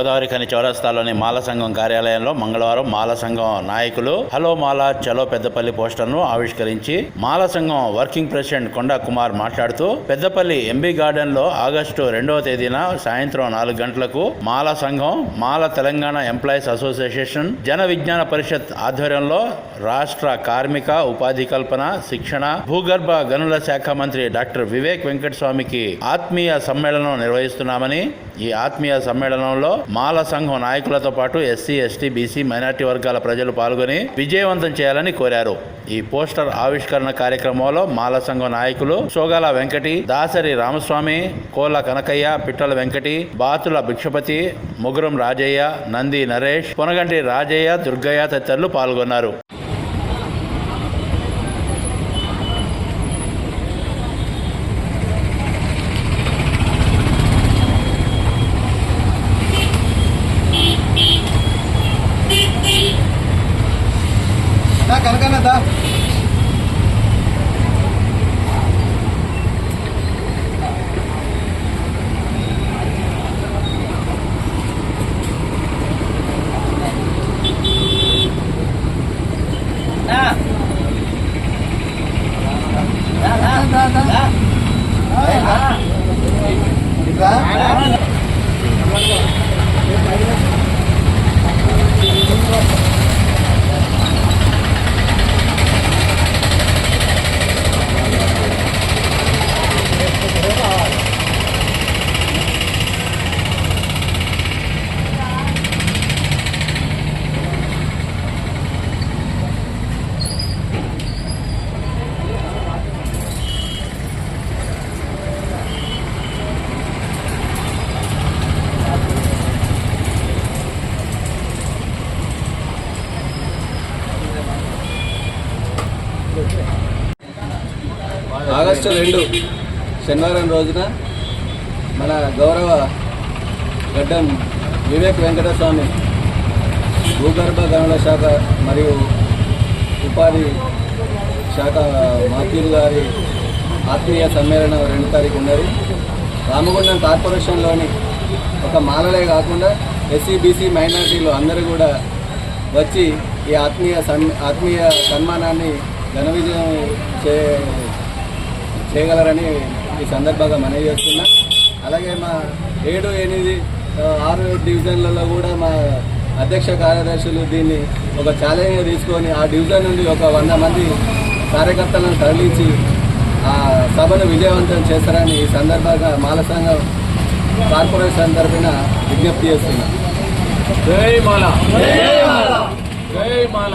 గోదావరి ఖని చౌరస్తాలోని మాల సంఘం కార్యాలయంలో మంగళవారం మాల సంఘం నాయకులు హలో మాల చలో పెద్దపల్లి పోస్టర్ను ఆవిష్కరించి మాల సంఘం వర్కింగ్ ప్రెసిడెంట్ కొండా కుమార్ మాట్లాడుతూ పెద్దపల్లి ఎంబీ గార్డెన్లో ఆగస్టు రెండవ తేదీన సాయంత్రం నాలుగు గంటలకు మాల సంఘం మాల తెలంగాణ ఎంప్లాయీస్ అసోసియేషన్ జన విజ్ఞాన పరిషత్ ఆధ్వర్యంలో రాష్ట్ర కార్మిక ఉపాధి కల్పన శిక్షణ భూగర్భ గనుల శాఖ మంత్రి డాక్టర్ వివేక్ వెంకటస్వామికి ఆత్మీయ సమ్మేళనం నిర్వహిస్తున్నామని ఈ ఆత్మీయ సమ్మేళనంలో మాల సంఘం నాయకులతో పాటు ఎస్సీ ఎస్టీ బీసీ మైనార్టీ వర్గాల ప్రజలు పాల్గొని విజయవంతం చేయాలని కోరారు. ఈ పోస్టర్ ఆవిష్కరణ కార్యక్రమంలో మాల సంఘం నాయకులు సోగాల వెంకటి దాసరి రామస్వామి కోల కనకయ్య పిట్టల వెంకటి బాతుల భిక్షపతి ముగురం రాజయ్య నంది నరేష్ పొనగంటి రాజయ్య దుర్గయ్య తదితరులు పాల్గొన్నారు. దా కనకన్న దా August రెండు శనివారం రోజున మన గౌరవ గడ్డం వివేక్ వెంకటస్వామి భూగర్భ గనుల శాఖ మరియు ఉపాధి శాఖ మంత్రులు గారి ఆత్మీయ సమ్మేళనం రెండు తారీఖు ఉన్నది. రామగుండం కార్పొరేషన్లోని ఒక మాలలే కాకుండా ఎస్సీ బీసీ మైనార్టీలు అందరూ కూడా వచ్చి ఈ ఆత్మీయ సన్ ఆత్మీయ సన్మానాన్ని ఘన విజయం చే చేయగలరని ఈ సందర్భంగా మనవి చేస్తున్నా. అలాగే మా ఏడు ఎనిమిది ఆరు డివిజన్లలో కూడా మా అధ్యక్ష కార్యదర్శులు దీన్ని ఒక ఛాలెంజ్గా తీసుకొని ఆ డివిజన్ నుండి ఒక వంద మంది కార్యకర్తలను తరలించి ఆ సభను విజయవంతం చేస్తారని ఈ సందర్భంగా మాల సంఘం కార్పొరేషన్ తరఫున విజ్ఞప్తి చేస్తున్నా. జై మాల. జై మాల.